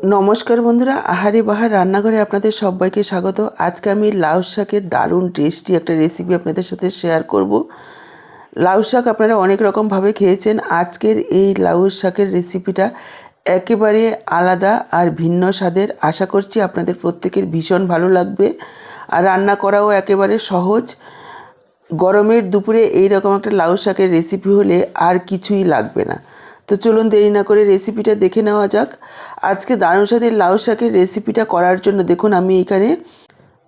নমস্কার বন্ধুরা, আহারে বাহার রান্নাঘরে আপনাদের সবাইকে স্বাগত। আজকে আমি লাউ শাকের দারুণ টেস্টি একটা রেসিপি আপনাদের সাথে শেয়ার করব। লাউ শাক আপনারা অনেক রকমভাবে খেয়েছেন। আজকের এই লাউ শাকের রেসিপিটা একেবারে আলাদা আর ভিন্ন স্বাদের। আশা করছি আপনাদের প্রত্যেকের ভীষণ ভালো লাগবে। আর রান্না করাও একেবারে সহজ। গরমের দুপুরে এই রকম একটা লাউ শাকের রেসিপি হলে আর কিছুই লাগবে না। তো চলুন দেরি না করে রেসিপিটা দেখে নেওয়া যাক। আজকে দারুণ স্বাদের লাউ শাকের রেসিপিটা করার জন্য দেখুন আমি এখানে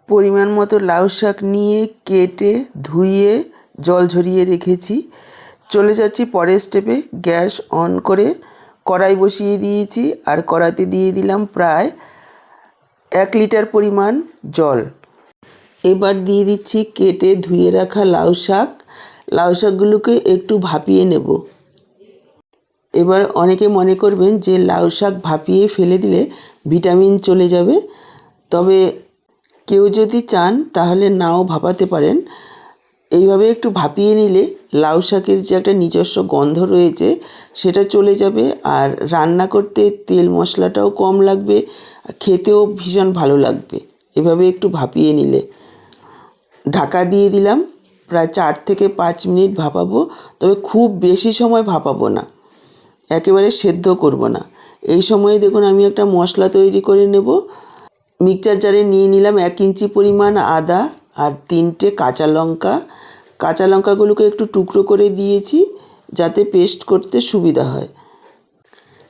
পরিমাণ মতো লাউ শাক নিয়ে কেটে, ধুয়ে, জল ঝরিয়ে রেখেছি। চলে যাচ্ছি পরের স্টেপে গ্যাস অন করে কড়াই বসিয়ে দিয়েছি আর কড়াইতে দিয়ে দিলাম প্রায় এক লিটার পরিমাণ জল। এবার দিয়ে দিচ্ছি কেটে ধুয়ে রাখা লাউ শাক। লাউ শাকগুলোকে একটু ভাপিয়ে নেব। এবার অনেকে মনে করবেন যে লাউ শাক ভাপিয়ে ফেলে দিলে ভিটামিন চলে যাবে। তবে কেউ যদি চান তাহলে নাও ভাপাতে পারেন। এইভাবে একটু ভাপিয়ে নিলে লাউ শাকের যে একটা নিজস্ব গন্ধ রয়েছে সেটা চলে যাবে আর রান্না করতে তেল মশলাটাও কম লাগবে, খেতেও ভীষণ ভালো লাগবে। এভাবে একটু ভাপিয়ে নিলে। ঢাকা দিয়ে দিলাম, প্রায় চার থেকে পাঁচ মিনিট ভাপাবো, তবে খুব বেশি সময় ভাপাবো না। একেবারে সেদ্ধ করব না। এই সময়ে দেখুন আমি একটা মশলা তৈরি করে নেব। মিক্সচার জারে নিয়ে নিলাম এক ইঞ্চি পরিমাণ আদা আর তিনটে কাঁচা লঙ্কা। কাঁচা লঙ্কাগুলোকে একটু টুকরো করে দিয়েছি যাতে পেস্ট করতে সুবিধা হয়।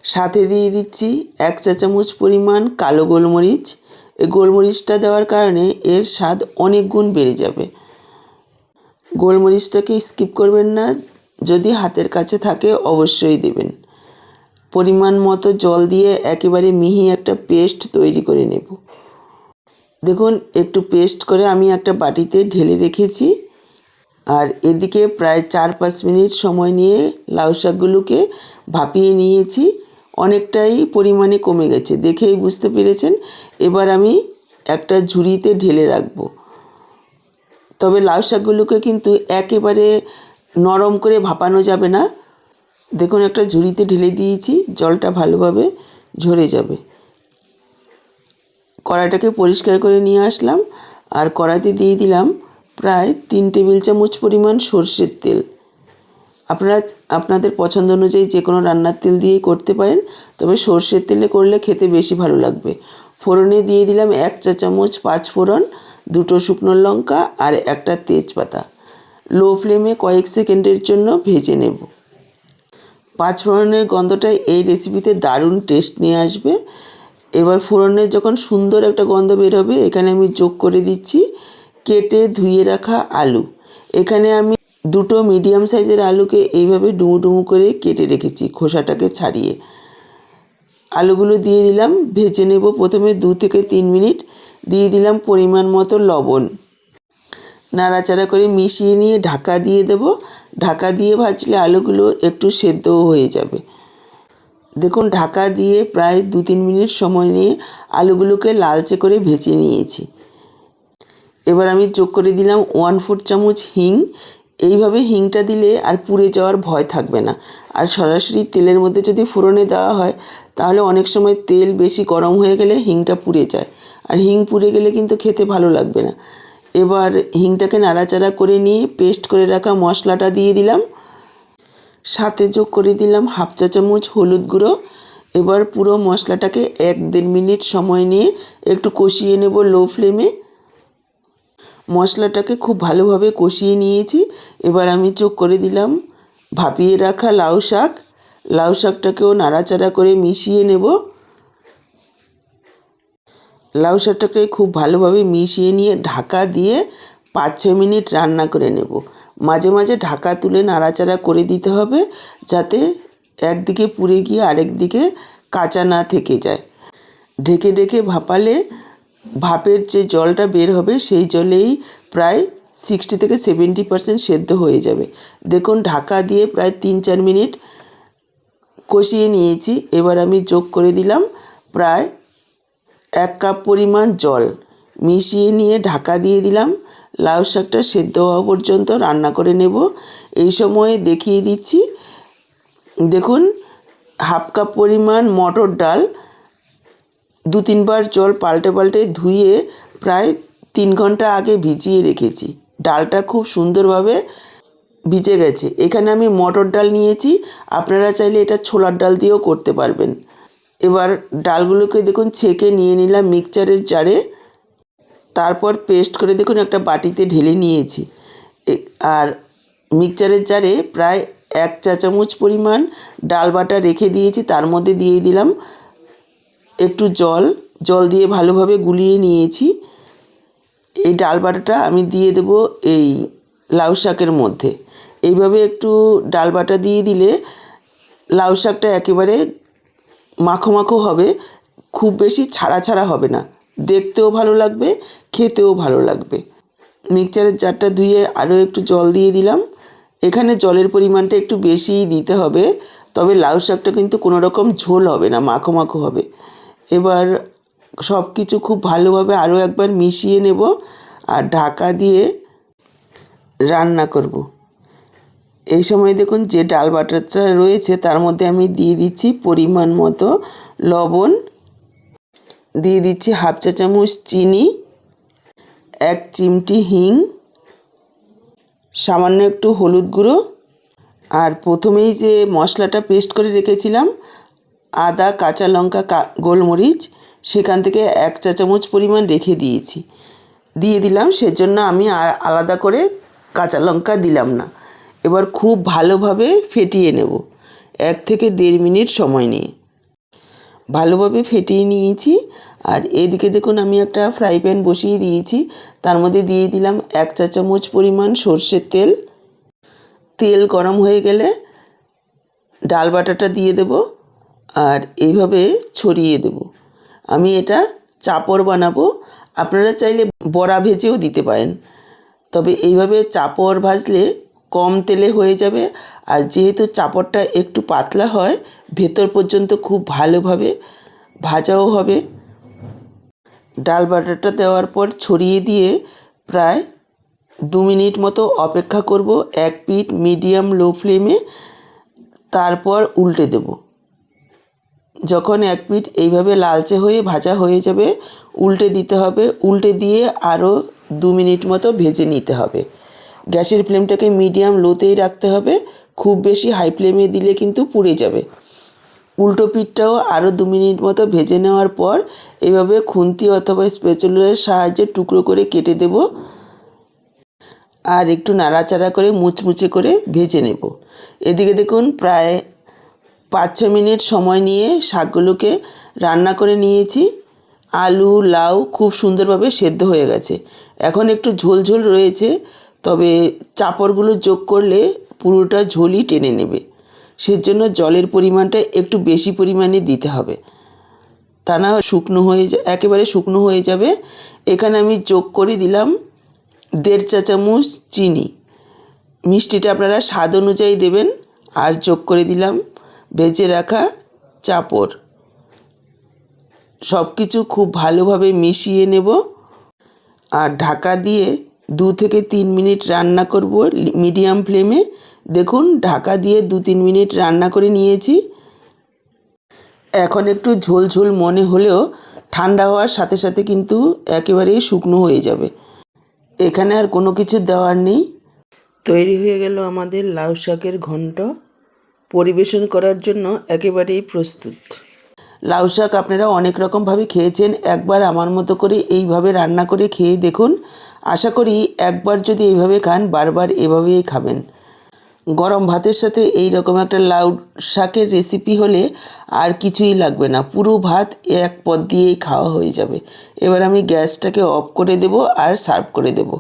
সাথে দিয়ে দিচ্ছি এক চা চামচ পরিমাণ কালো গোলমরিচ। এই গোলমরিচটা দেওয়ার কারণে এর স্বাদ অনেক গুণ বেড়ে যাবে। গোলমরিচটাকে স্কিপ করবেন না। যদি হাতের কাছে থাকে অবশ্যই দেবেন। পরিমাণ মতো জল দিয়ে একেবারে মিহি একটা পেস্ট তৈরি করে নেব। দেখুন, একটু পেস্ট করে আমি একটা বাটিতে ঢেলে রেখেছি। আর এদিকে প্রায় চার পাঁচ মিনিট সময় নিয়ে লাউ শাকগুলোকে ভাপিয়ে নিয়েছি। অনেকটাই পরিমাণে কমে গেছে, দেখেই বুঝতে পেরেছেন? এবার আমি একটা ঝুড়িতে ঢেলে রাখব। তবে লাউ শাকগুলোকে কিন্তু একেবারে নরম করে ভাপানো যাবে না। দেখুন, একটা ঝুড়িতে ঢেলে দিয়েছি, জলটা ভালোভাবে ঝরে যাবে। কড়াইটাকে পরিষ্কার করে নিয়ে আসলাম, আর কড়াইতে দিয়ে দিলাম প্রায় তিন টেবিল চামচ পরিমাণ সর্ষের তেল। আপনারা, আপনাদের পছন্দ অনুযায়ী যে কোনো রান্নার তেল দিয়েই করতে পারেন, তবে সর্ষের তেলে করলে খেতে বেশি ভালো লাগবে। ফোড়নে দিয়ে দিলাম এক চা চামচ পাঁচ ফোড়ন, দুটো শুকনো লঙ্কা, আর একটা তেজপাতা। লো ফ্লেমে কয়েক সেকেন্ডের জন্য ভেজে নেব। পাঁচ ফোড়নের গন্ধটা এই রেসিপিতে দারুণ টেস্ট নিয়ে আসবে। এবার ফোড়নের যখন সুন্দর একটা গন্ধ বের হবে, এখানে আমি যোগ করে দিচ্ছি কেটে ধুয়ে রাখা আলু। এখানে আমি দুটো মিডিয়াম সাইজের আলুকে এইভাবে ডুমু ডুমু করে কেটে রেখেছি খোসাটাকে ছাড়িয়ে। আলুগুলো দিয়ে দিলাম, ভেজে নেব প্রথমে দু থেকে তিন মিনিট। দিয়ে দিলাম পরিমাণ মতো লবণ। নাড়াচাড়া করে মিশিয়ে নিয়ে ঢাকা দিয়ে দেব। ঢাকা দিয়ে ভাজলে আলুগুলো একটু সেদ্ধও হয়ে যাবে। দেখুন, ঢাকা দিয়ে প্রায় দু তিন মিনিট সময় নিয়ে আলুগুলোকে লালচে করে ভেজে নিয়েছি। এবার আমি যোগ করে দিলাম ওয়ান ফোর চামচ হিং। এইভাবে হিংটা দিলে আর পুড়ে যাওয়ার ভয় থাকবে না। আর সরাসরি তেলের মধ্যে যদি ফোড়নে দেওয়া হয়, তাহলে অনেক সময় তেল বেশি গরম হয়ে গেলে হিংটা পুড়ে যায়। আর হিং পুড়ে গেলে কিন্তু খেতে ভালো লাগবে না। এবার হিংটাকে নাড়াচাড়া করে নিয়ে পেস্ট করে রাখা মশলাটা দিয়ে দিলাম। সাথে যোগ করে দিলাম হাফ চা চামচ হলুদ গুঁড়ো। এবার পুরো মশলাটাকে এক দেড় মিনিট সময় নিয়ে একটু কষিয়ে নেব লো ফ্লেমে। মশলাটাকে খুব ভালোভাবে কষিয়ে নিয়েছি। এবার আমি চোখ করে দিলাম ভাপিয়ে রাখা লাউ শাক। লাউ শাকটাকেও নাড়াচাড়া করে মিশিয়ে নেব। লাউ শাকটাকে খুব ভালোভাবে মিশিয়ে নিয়ে ঢাকা দিয়ে পাঁচ ছ মিনিট রান্না করে নেব। মাঝে মাঝে ঢাকা তুলে নাড়াচাড়া করে দিতে হবে যাতে একদিকে পুড়ে গিয়ে আরেক দিকে কাঁচা না থেকে যায়। ঢেকে ঢেকে ভাপালে ভাপের যে জলটা বের হবে সেই জলেই প্রায় সিক্সটি থেকে সেভেন্টি পারসেন্ট সেদ্ধ হয়ে যাবে। দেখুন ঢাকা দিয়ে প্রায় তিন চার মিনিট কষিয়ে নিয়েছি। এবার আমি যোগ করে দিলাম প্রায় এক কাপ পরিমাণ জল মিশিয়ে নিয়ে ঢাকা দিয়ে দিলাম। লাউ শাকটা সেদ্ধ হওয়া পর্যন্ত রান্না করে নেব। এই সময়ে দেখিয়ে দিচ্ছি। দেখুন, হাফ কাপ পরিমাণ মটর ডাল, দু তিনবার জল পাল্টে পাল্টে ধুয়ে প্রায় তিন ঘণ্টা আগে ভিজিয়ে রেখেছি। ডালটা খুব সুন্দরভাবে ভিজে গেছে। এখানে আমি মটর ডাল নিয়েছি। আপনারা চাইলে এটা ছোলার ডাল দিয়েও করতে পারবেন। এবার ডালগুলোকে দেখুন ছেঁকে নিয়ে নিলাম মিক্সচারের জারে। তারপর পেস্ট করে দেখুন একটা বাটিতে ঢেলে নিয়েছি। আর মিক্সচারের জারে প্রায় এক চা চামচ পরিমাণ ডাল বাটা রেখে দিয়েছি, তার মধ্যে দিয়ে দিলাম একটু জল। জল দিয়ে ভালোভাবে গুলিয়ে নিয়েছি। এই ডাল বাটাটা আমি দিয়ে দেব এই লাউ শাকের মধ্যে। এইভাবে একটু ডাল বাটা দিয়ে দিলে লাউ শাকটা একেবারে মাখো মাখো হবে, খুব বেশি ছাড়া ছাড়া হবে না। দেখতেও ভালো লাগবে, খেতেও ভালো লাগবে। মিক্সচারের জারটা ধুয়ে আরও একটু জল দিয়ে দিলাম। এখানে জলের পরিমাণটা একটু বেশিই দিতে হবে, তবে লাউ শাকটা কিন্তু কোনো রকম ঝোল হবে না, মাখো মাখো হবে। এবার সব কিছু খুব ভালোভাবে আরও একবার মিশিয়ে নেব, আর ঢাকা দিয়ে রান্না করব। এই সময় দেখুন যে ডাল বাটারটা রয়েছে, তার মধ্যে আমি দিয়ে দিচ্ছি পরিমাণ মতো লবণ। দিয়ে দিচ্ছি হাফ চা চামচ চিনি, এক চিমটি হিং, সামান্য একটু হলুদ গুঁড়ো। আর প্রথমেই যে মশলাটা পেস্ট করে রেখেছিলাম, আদা, কাঁচা লঙ্কা গোলমরিচ, সেখান থেকে এক চা চামচ পরিমাণ রেখে দিয়েছি। দিয়ে দিলাম, সেজন্য আমি আর আলাদা করে কাঁচা লঙ্কা দিলাম না। এবার খুব ভালোভাবে ফেটিয়ে নেব। এক থেকে দেড় মিনিট সময় নিয়ে। ভালোভাবে ফেটিয়ে নিয়েছি আর এদিকে দেখুন আমি একটা ফ্রাই প্যান বসিয়ে দিয়েছি। তার মধ্যে দিয়ে দিলাম এক চা চামচ পরিমাণ সর্ষের তেল। তেল গরম হয়ে গেলে ডাল বাটাটা দিয়ে দেব আর এইভাবে ছড়িয়ে দেব। আমি এটা চাপড় বানাবো। আপনারা চাইলে বড়া ভেজেও দিতে পারেন। তবে এইভাবে চাপড় ভাজলে কম তেলে হয়ে যাবে। আর যেহেতু চাপড়টা একটু পাতলা হয়, ভেতর পর্যন্ত খুব ভালোভাবে ভাজাও হবে। ডাল বাটারটা দেওয়ার পর ছড়িয়ে দিয়ে প্রায় দু মিনিট মতো অপেক্ষা করব। এক পিঠ মিডিয়াম লো ফ্লেমে তারপর উল্টে দেব। যখন এক পিঠ এইভাবে লালচে হয়ে ভাজা হয়ে যাবে, উল্টে দিতে হবে। উল্টে দিয়ে আরও দু মিনিট মতো ভেজে নিতে হবে। গ্যাসের ফ্লেমটাকে মিডিয়াম লোতেই রাখতে হবে। খুব বেশি হাই ফ্লেমে দিলে কিন্তু পুড়ে যাবে। উল্টো পিঠটাও আরও দু মিনিট মতো ভেজে নেওয়ার পর এভাবে খুন্তি অথবা স্পেচুলারের সাহায্যে টুকরো করে কেটে দেব আর একটু নাড়াচাড়া করে মুচমুচে করে ভেজে নেব। এদিকে দেখুন প্রায় পাঁচ ছ মিনিট সময় নিয়ে শাকগুলোকে রান্না করে নিয়েছি। আলু, লাউ খুব সুন্দরভাবে সেদ্ধ হয়ে গেছে। এখন একটু ঝোল ঝোল রয়েছে। তবে চাপড়গুলো যোগ করলে পুরোটা ঝোলই টেনে নেবে। সেজন্য জলের পরিমাণটা একটু বেশি পরিমাণে দিতে হবে। তা না শুকনো হয়ে একেবারে শুকনো হয়ে যাবে। এখানে আমি যোগ করে দিলাম দেড় চা চামচ চিনি। মিষ্টিটা আপনারা স্বাদ অনুযায়ী দেবেন। আর যোগ করে দিলাম ভেজে রাখা চাপড়। সব কিছু খুব ভালোভাবে মিশিয়ে নেব। আর ঢাকা দিয়ে দু থেকে তিন মিনিট রান্না করব মিডিয়াম ফ্লেমে। দেখুন, ঢাকা দিয়ে দু তিন মিনিট রান্না করে নিয়েছি। এখন একটু ঝোল ঝোল মনে হলেও ঠান্ডা হওয়ার সাথে সাথে কিন্তু একেবারেই শুকনো হয়ে যাবে। এখানে আর কোনো কিছু দেওয়ার নেই। তৈরি হয়ে গেল আমাদের লাউ শাকের ঘন্ট। পরিবেশন করার জন্য একেবারেই প্রস্তুত। লাউ শাক আপনারা অনেক রকমভাবে খেয়েছেন। একবার আমার মতো করে এইভাবে রান্না করে খেয়ে দেখুন। আশা করি একবার যদি এইভাবে খান, বারবার এভাবেই খাবেন। গরম ভাতের সাথে এই রকম একটা লাউ শাকের রেসিপি হলে আর কিছুই লাগবে না। পুরো ভাত এক পদ দিয়েই খাওয়া হয়ে যাবে। এবার আমি গ্যাসটাকে অফ করে দেব আর সার্ভ করে দেব।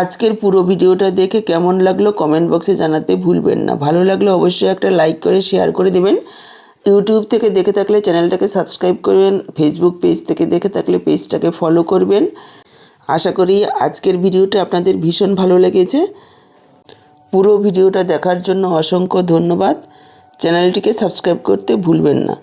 আজকের পুরো ভিডিওটা দেখে কেমন লাগল কমেন্ট বক্সে জানাতে ভুলবেন না। ভালো লাগলে অবশ্যই একটা লাইক করে, শেয়ার করে দেবেন। ইউটিউব থেকে দেখে থাকলে চ্যানেলটাকে সাবস্ক্রাইব করবেন। ফেসবুক পেজ থেকে দেখে থাকলে পেজটাকে ফলো করবেন। আশা করি আজকের ভিডিওটা আপনাদের ভীষণ ভালো লেগেছে। পুরো ভিডিওটা দেখার জন্য অসংখ্য ধন্যবাদ। চ্যানেলটিকে সাবস্ক্রাইব করতে ভুলবেন না।